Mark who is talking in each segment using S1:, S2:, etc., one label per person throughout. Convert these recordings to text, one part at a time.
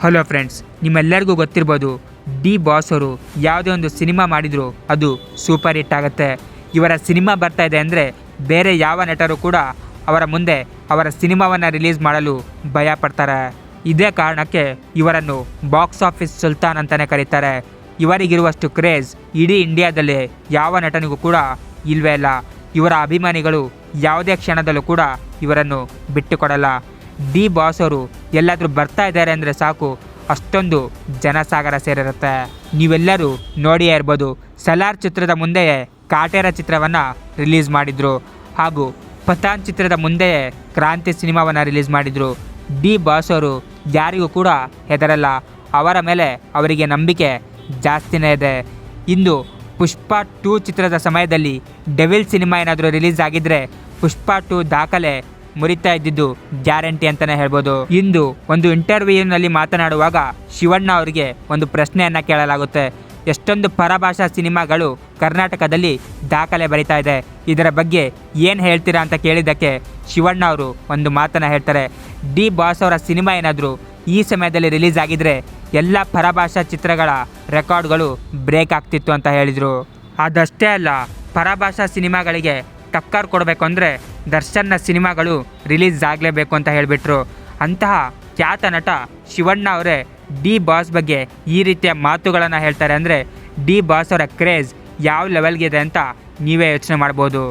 S1: Hello friends ನಿಮ್ಮೆಲ್ಲರಿಗೂ ಗೊತ್ತಿರ್ಬೋದು D boss ಅವರು ಯಾವುದೇ ಒಂದು ಸಿನಿಮಾ ಮಾಡಿದರೂ ಅದು ಸೂಪರ್ ಹಿಟ್ ಆಗುತ್ತೆ. ಇವರ ಸಿನಿಮಾ ಬರ್ತಾ ಇದೆ ಅಂದರೆ ಬೇರೆ ಯಾವ ನಟರು ಕೂಡ ಅವರ ಮುಂದೆ ಅವರ ಸಿನಿಮಾವನ್ನು ರಿಲೀಸ್ ಮಾಡಲು ಭಯ ಪಡ್ತಾರೆ. ಇದೇ ಕಾರಣಕ್ಕೆ ಇವರನ್ನು ಬಾಕ್ಸ್ ಆಫೀಸ್ ಸುಲ್ತಾನ್ ಅಂತಲೇ ಕರೀತಾರೆ. ಇವರಿಗಿರುವಷ್ಟು ಕ್ರೇಜ್ ಇಡೀ ಇಂಡಿಯಾದಲ್ಲಿ ಯಾವ ನಟನಿಗೂ ಕೂಡ ಇಲ್ವೇ ಇಲ್ಲ. ಇವರ ಅಭಿಮಾನಿಗಳು ಯಾವುದೇ ಕ್ಷಣದಲ್ಲೂ ಕೂಡ ಇವರನ್ನು ಬಿಟ್ಟುಕೊಡಲ್ಲ. ಡಿ ಬಾಸ್ ಅವರು ಎಲ್ಲಾದರೂ ಬರ್ತಾ ಇದ್ದಾರೆ ಅಂದರೆ ಸಾಕು. ಅಷ್ಟೊಂದು ಜನಸಾಗರ ಸೇರಿರುತ್ತೆ. ನೀವೆಲ್ಲರೂ ನೋಡಿಯೇ ಇರ್ಬೋದು, ಸಲಾರ್ ಚಿತ್ರದ ಮುಂದೆಯೇ ಕಾಟೇರ ಚಿತ್ರವನ್ನು ರಿಲೀಸ್ ಮಾಡಿದರು. ಹಾಗೂ ಪತಾನ್ ಚಿತ್ರದ ಮುಂದೆಯೇ ಕ್ರಾಂತಿ ಸಿನಿಮಾವನ್ನು ರಿಲೀಸ್ ಮಾಡಿದರು. ಡಿ ಬಾಸ್ ಅವರು ಯಾರಿಗೂ ಕೂಡ ಹೆದರಲ್ಲ. ಅವರ ಮೇಲೆ ಅವರಿಗೆ ನಂಬಿಕೆ ಜಾಸ್ತಿನೇ ಇದೆ. ಇಂದು ಪುಷ್ಪ ಟೂ ಚಿತ್ರದ ಸಮಯದಲ್ಲಿ ಡೆವಿಲ್ ಸಿನಿಮಾ ಏನಾದರೂ ರಿಲೀಸ್ ಆಗಿದ್ದರೆ ಪುಷ್ಪ ಟೂ ದಾಖಲೆ ಮುರಿತಾ ಇದ್ದಿದ್ದು ಗ್ಯಾರಂಟಿ ಅಂತಾನೆ ಹೇಳ್ಬೋದು. ಇಂದು ಒಂದು ಇಂಟರ್ವ್ಯೂನಲ್ಲಿ ಮಾತನಾಡುವಾಗ ಶಿವಣ್ಣ ಅವರಿಗೆ ಒಂದು ಪ್ರಶ್ನೆಯನ್ನ ಕೇಳಲಾಗುತ್ತೆ. ಎಷ್ಟೊಂದು ಪರಭಾಷಾ ಸಿನಿಮಾಗಳು ಕರ್ನಾಟಕದಲ್ಲಿ ದಾಖಲೆ ಬರಿತಾ ಇದೆ. ಇದರ ಬಗ್ಗೆ ಏನು ಹೇಳ್ತೀರಾ ಅಂತ ಕೇಳಿದ್ದಕ್ಕೆ ಶಿವಣ್ಣ ಅವರು ಒಂದು ಮಾತನ್ನು ಹೇಳ್ತಾರೆ. ಡಿ ಬಾಸ್ ಅವರ ಸಿನಿಮಾ ಏನಾದರೂ ಈ ಸಮಯದಲ್ಲಿ ರಿಲೀಸ್ ಆಗಿದ್ರೆ ಎಲ್ಲ ಪರಭಾಷಾ ಚಿತ್ರಗಳ ರೆಕಾರ್ಡ್ಗಳು ಬ್ರೇಕ್ ಆಗ್ತಿತ್ತು ಅಂತ ಹೇಳಿದರು. ಅದಷ್ಟೇ ಅಲ್ಲ, ಪರಭಾಷಾ ಸಿನಿಮಾಗಳಿಗೆ ಟಕ್ಕರ್ ಕೊಡಬೇಕು ಅಂದರೆ ದರ್ಶನ್ನ ಸಿನಿಮಾಗಳು ರಿಲೀಸ್ ಆಗಲೇಬೇಕು ಅಂತ ಹೇಳಿಬಿಟ್ರು. ಅಂತಹ ಖ್ಯಾತ ನಟ ಶಿವಣ್ಣ ಅವರೇ ಡಿ ಬಾಸ್ ಬಗ್ಗೆ ಈ ರೀತಿಯ ಮಾತುಗಳನ್ನು ಹೇಳ್ತಾರೆ ಅಂದರೆ ಡಿ ಬಾಸ್ ಅವರ ಕ್ರೇಜ್ ಯಾವ ಲೆವೆಲ್ಗಿದೆ ಅಂತ ನೀವೇ ಯೋಚನೆ ಮಾಡ್ಬೋದು.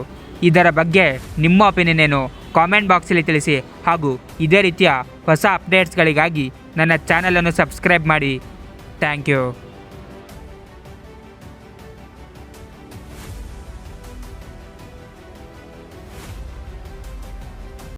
S1: ಇದರ ಬಗ್ಗೆ ನಿಮ್ಮ ಒಪಿನಿಯನ್ ಏನು? ಕಾಮೆಂಟ್ ಬಾಕ್ಸಲ್ಲಿ ತಿಳಿಸಿ ಹಾಗೂ ಇದೇ ರೀತಿಯ ಹೊಸ ಅಪ್ಡೇಟ್ಸ್ಗಳಿಗಾಗಿ ನನ್ನ ಚಾನಲನ್ನು ಸಬ್ಸ್ಕ್ರೈಬ್ ಮಾಡಿ. Thank you.